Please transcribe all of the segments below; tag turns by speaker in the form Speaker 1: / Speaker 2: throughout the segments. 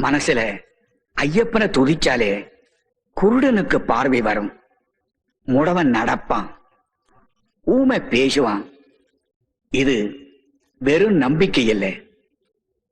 Speaker 1: மனசுல ஐயப்பனை துதிச்சாலே குருடனுக்கு பார்வை வரும். முடவன் நடப்பான். ஊமை பேசுவான். இது வெறும் நம்பிக்கை இல்லை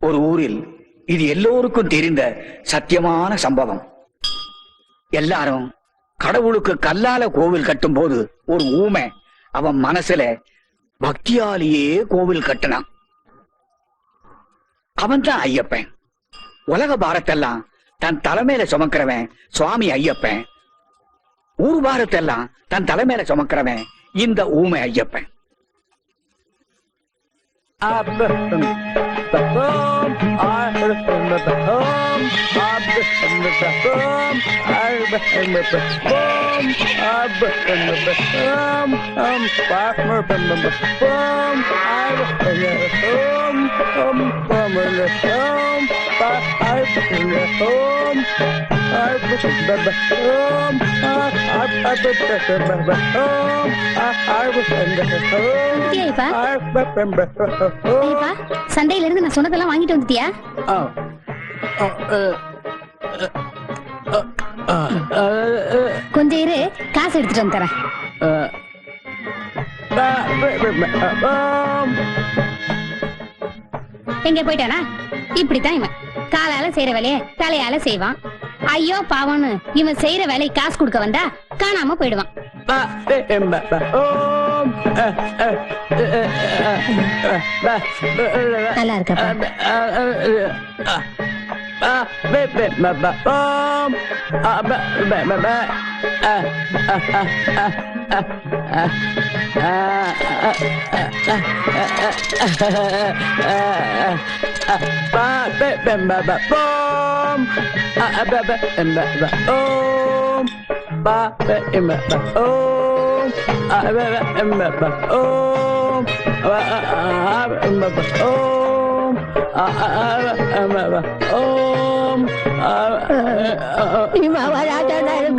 Speaker 1: ஒரு ஊரில் இது எல்லோருக்கும் தெரிந்த சத்தியமான சம்பவம். எல்லாரும் கடவுளுக்கு கல்லால கோவில் கட்டும் போது ஒரு ஊமை அவன் மனசுல பக்தியாலேயே கோவில் கட்டினான். அவன் தான் ஐயப்பன். உலக பாரத்தெல்லாம் தன் தலைமையில சுமக்கிறவன் சுவாமி ஐயப்பன். ஊர் பாரத்தெல்லாம் தன் தலைமையில சுமக்கிறவன் இந்த ஊமை ஐயப்பன்.
Speaker 2: I'm சந்தையில இருந்து நான் சொன்னதெல்லாம் வாங்கிட்டு வந்துட்டியா? கொஞ்சம் இரு காசு எடுத்துட்டு வந்து தரேன். எங்க போயிட்டானா? இப்படித்தான் இவன் காலால செய்யற வேலைய தலையால செய்வான் ஐயோ பாவம்னு இவன் செய்யற வேலைக்கு காசு கொடுக்க வந்தா காணாம போயிடுவான் நல்லா இருக்கப்பா Oh,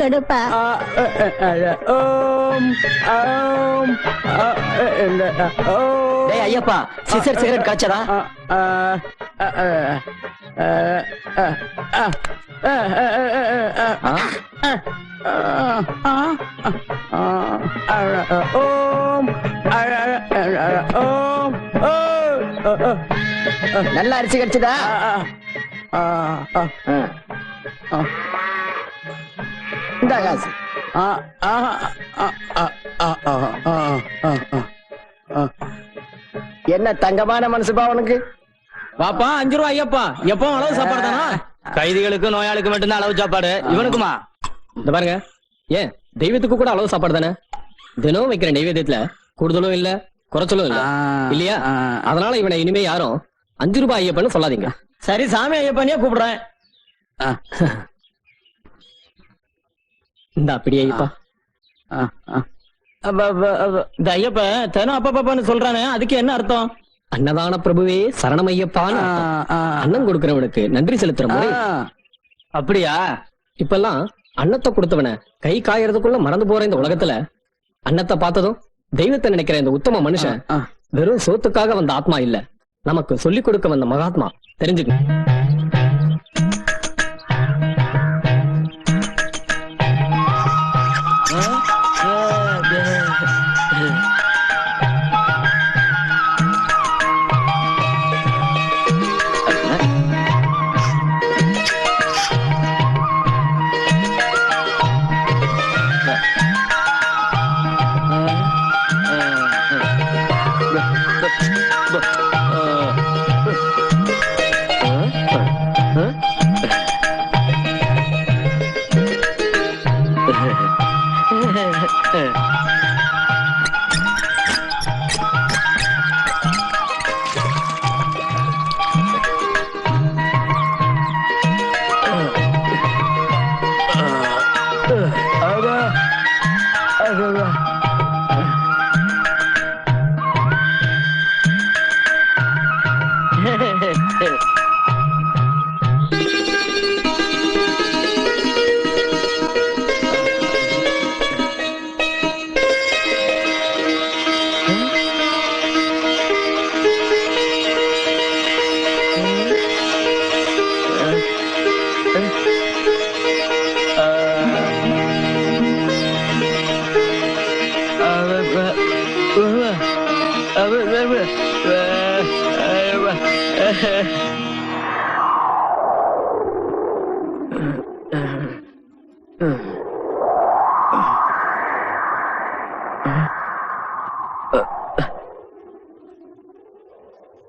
Speaker 2: கெடுப்பா
Speaker 3: டேய் ஐயப்பா சிசர் சிகரெட் காய்ச்சதா நல்லா அரிசி கிடைச்சதா இந்த காசு. என்ன தங்கமான மனசுப்பா உனக்கு?
Speaker 4: பாப்பா அஞ்சு ரூபா ஐயப்பா. எப்போ அளவு சாப்பாடு தானா? கைதிகளுக்கு நோயாளிக்கு மட்டும்தான் அளவு சாப்பாடு. இவனுக்குமா?
Speaker 3: இந்த பாருங்க. ஏன் தெய்வத்துக்கு கூட அளவு சாப்பாடு தானே? தினம் வைக்கிற நைவேத்தியத்துல கூடுதலும் இல்ல குறைச்சலும் இல்ல. இல்லையா? அதனால இவனை இனிமே யாரும் அஞ்சு ரூபாய் ஐயப்பன்னு சொல்லாதீங்க.
Speaker 4: சரி சாமி ஐயப்பனே கூப்பிடுறேன்.
Speaker 3: இந்த அப்படியே ஐயப்பா.
Speaker 4: இந்த ஐயப்பன் தினம் அப்பா பாப்பான்னு சொல்றானே அதுக்கு என்ன அர்த்தம்?
Speaker 3: அன்னதான பிரபுவே சரணம் அர்த்தம். அன்னம் கொடுக்கிறவனுக்கு நன்றி செலுத்துற
Speaker 4: அப்படியா?
Speaker 3: இப்பெல்லாம் அன்னத்தை கொடுத்தவன கை காயறதுக்குள்ள மறந்து போற இந்த உலகத்துல அன்னத்தை பார்த்ததும் தெய்வத்தை நினைக்கிற இந்த உத்தம மனுஷன் வெறும் சோத்துக்காக வந்த ஆத்மா இல்ல. நமக்கு சொல்லிக் கொடுக்க வந்த மகாத்மா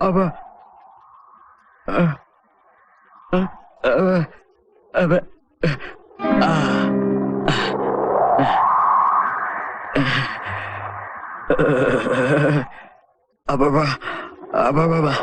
Speaker 3: தெரிஞ்சுக்க
Speaker 5: அப்பா அப்பா அப்பா அப்பா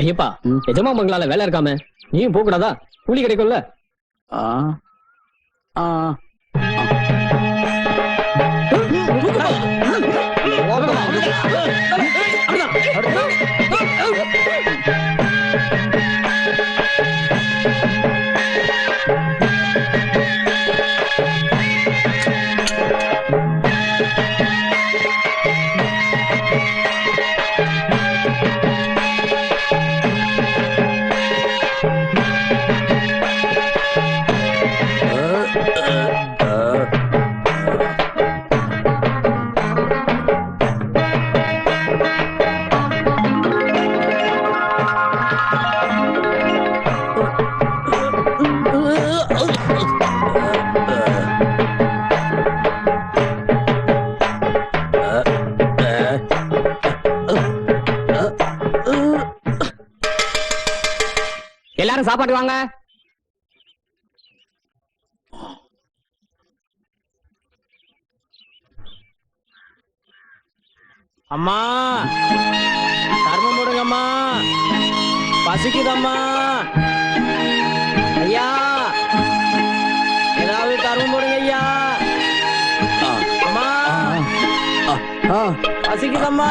Speaker 6: ஐயப்பா எஜமா மங்களால வேலை இருக்காம நீயும் போக கூடாதா கூலி கிடைக்கும்ல
Speaker 5: ஆ ஆ
Speaker 6: எல்லாரும் சாப்பாடு வாங்க.
Speaker 4: அம்மா கர்மம் போடுங்கம்மா. பசிக்குதம்மா. ஐயா ஏதாவது கர்மம் போடுங்க ஐயா. அம்மா பசிக்குதம்மா.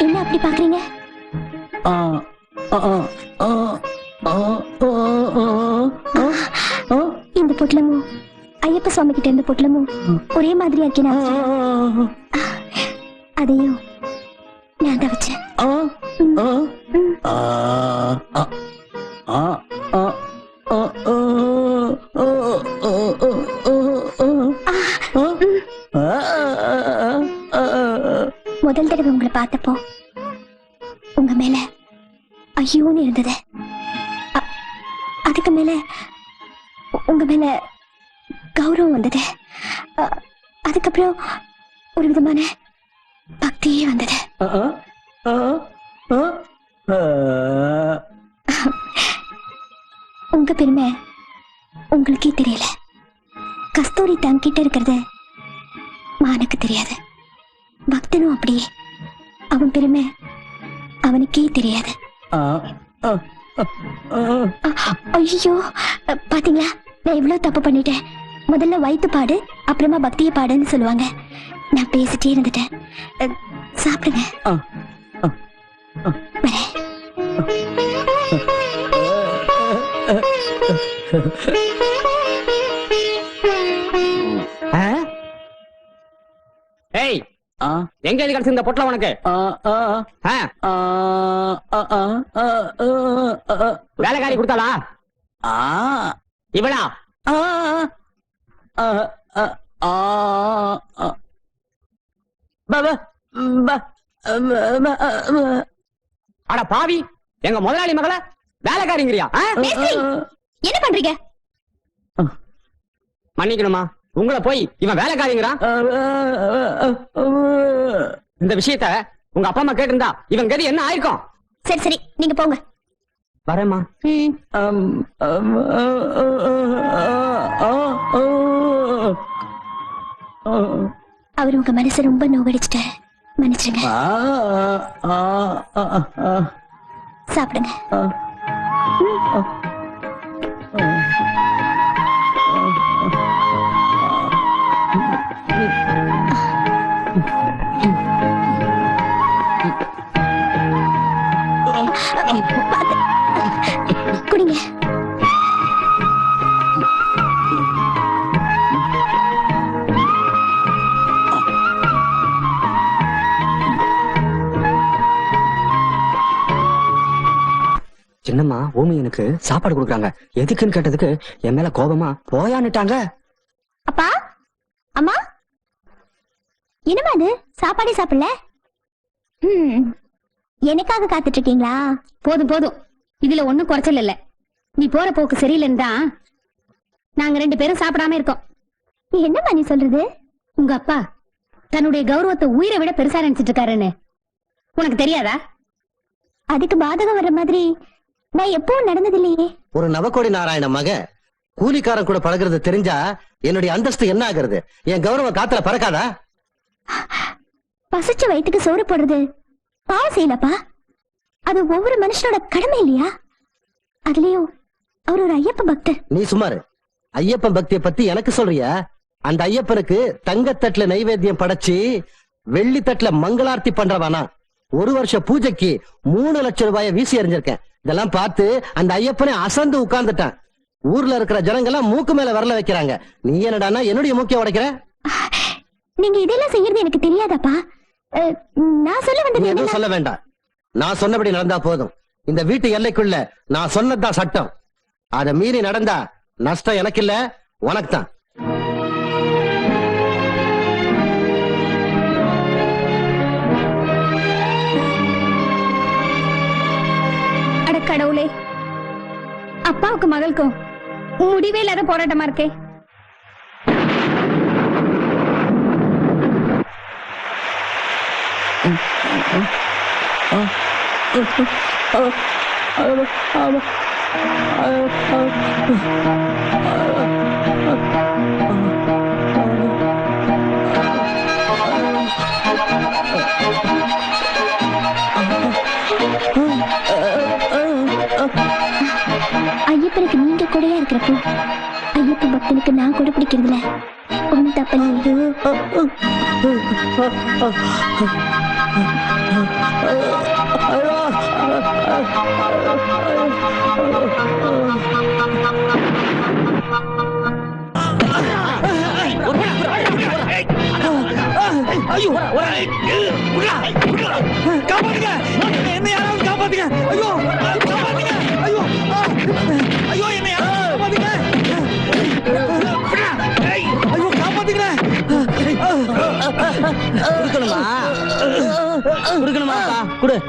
Speaker 7: என்ன அப்படி பாக்குறீங்க இந்த பொட்டலமும் ஐயப்ப சுவாமி கிட்ட இருந்த பொட்டலமும் ஒரே மாதிரியா இருக்கேன் பார்த்தப்போ உங்க மேல ஐயோன்னு இருந்தது. அதுக்கு மேல உங்க மேல கௌரவம் வந்தது. அதுக்கப்புறம் ஒரு விதமான பக்தியே வந்தது. உங்க பெருமை உங்களுக்கே தெரியல. கஸ்தூரி தங்கிட்ட இருக்கிறது மானுக்கு தெரியாது. பக்தனும் அப்படியே அவன் பெருமை அவனுக்கே தெரியாது. ஐயோ பாத்தீங்களா? நான் எவ்வளவு தப்பு பண்ணிட்டேன். முதல்ல வயித்து பாடு அப்புறமா பக்தியை பாடுன்னு சொல்லுவாங்க. நான் பேசிட்டே இருந்துட்டேன். சாப்பிடுங்க.
Speaker 6: ஏய் எங்க இது கிடைச்சு இந்த பொட்டலம் உனக்கு ஆ, வேலைக்காரி கொடுத்தாளா இவளா அட பாவி எங்க முதலாளி மகள வேலைக்காரிங்கிறியா
Speaker 7: என்ன பண்றீங்க
Speaker 3: மன்னிக்கணுமா உங்களை போய் இவன் வேலைக்காரிங்கிறான்? இந்த விஷயத்த உங்க அப்பா அம்மா கேட்டிருந்தா இவன் கதி என்ன ஆயிருக்கும்?
Speaker 7: சரி சரி நீங்க போங்க.
Speaker 3: வரேம்மா.
Speaker 7: அவர் உங்க மனசை ரொம்ப நோகடிச்சிட்டாரு. மன்னிச்சிருங்க. சாப்பிடுங்க.
Speaker 3: சின்னம்மா ஓமி எனக்கு சாப்பாடு கொடுக்குறாங்க. எதுக்குன்னு கேட்டதுக்கு என் மேல கோபமா போயான்னுட்டாங்க.
Speaker 7: அப்பா அம்மா என்னம்மா அது சாப்பாடே சாப்பிடல? ம் எனக்காக காத்துட்டு இருக்கீங்களா
Speaker 8: போதும் போதும். இதுல ஒண்ணும் குறைச்சல் இல்ல. நீ போற போக்கு சரியில்லைன்னு தான் நாங்க ரெண்டு பேரும் சாப்பிடாம இருக்கோம்.
Speaker 7: என்னம்மா நீ சொல்றது?
Speaker 8: உங்க அப்பா தன்னுடைய கௌரவத்தை உயிரை விட பெருசா நினைச்சிட்டு இருக்காருன்னு. உனக்கு தெரியாதா?
Speaker 7: அதுக்கு பாதகம் வர்ற மாதிரி நான் எப்பவும் நடந்ததில்லையே.
Speaker 9: ஒரு நவக்கோடி நாராயண மக கூலிக்காரன் கூட பழகுறது தெரிஞ்சா என்னுடைய அந்தஸ்து என்ன ஆகுறது? என் கௌரவம் காத்துல பறக்காதா?
Speaker 7: பசிச்ச வயித்துக்கு சோறு போடுறது பாவம் செய்யலப்பா. அது ஒவ்வொரு மனுஷனோட கடமை இல்லையா? அதுலயும் அவர் ஒரு ஐயப்ப பக்தர்.
Speaker 9: நீ சுமாரு ஐயப்பன் பக்தியை பத்தி எனக்கு சொல்றியா? அந்த ஐயப்பனுக்கு தங்கத்தட்டுல நைவேத்தியம் படைச்சு வெள்ளி தட்டுல மங்களார்த்தி பண்றவானா. ஒரு வருஷ பூஜைக்கு மூணு லட்சம் ரூபாய வீசி எறிஞ்சிருக்கேன். இதெல்லாம் பார்த்து அந்த ஐயப்பனை அசந்து உட்கார்ந்துட்டான். ஊர்ல இருக்கிற ஜனங்கெல்லாம் மூக்கு மேல வரல வைக்கிறாங்க. நீ என்னடான்னா என்னுடைய மூக்கிய உடைக்கிற?
Speaker 7: நீங்க இதெல்லாம் செய்யறது எனக்கு தெரியாதாப்பா. நான் சொல்ல வந்தது
Speaker 9: எதுவும் சொல்ல வேண்டாம். நான் சொன்னபடி நடந்தா போதும். இந்த வீட்டு எல்லைக்குள்ள நான் சொன்னதுதான் சட்டம். அத மீறி நடந்தா நஷ்டம் எனக்கு இல்ல உனக்கு தான்
Speaker 8: கடவுளே. அப்பாவுக்கு மகளுக்கும் முடிவே இல்லாத போராட்டமா இருக்கே.
Speaker 7: ஐயப்பனுக்கு நீங்க கூடையா இருக்கிறப்போ? ஐயப்ப பக்தனுக்கு நான் கூட பிடிக்கிறதுல ஒண்ணும் தப்பு
Speaker 1: ஐயோ காப்பாத்துங்க. என்ன யாராவது காப்பாத்துங்க. ஐயோ.
Speaker 4: குடு.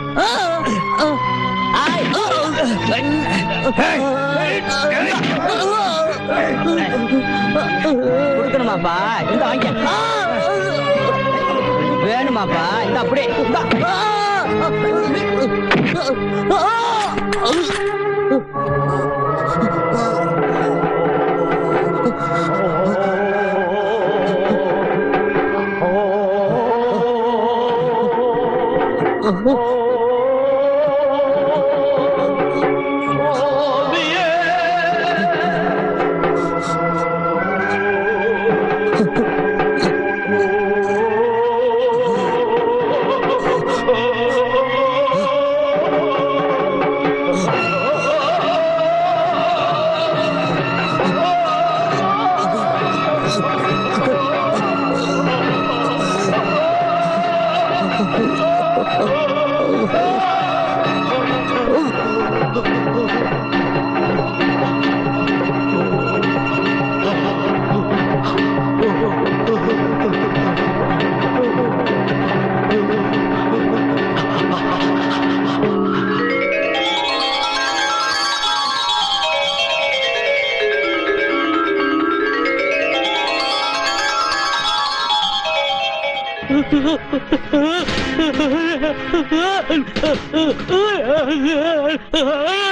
Speaker 4: கொடுக்கணுமாப்பா? இந்த வாங்க. வேணுமாப்பா? இந்த அப்படியே. இந்தா. ஐயப்பா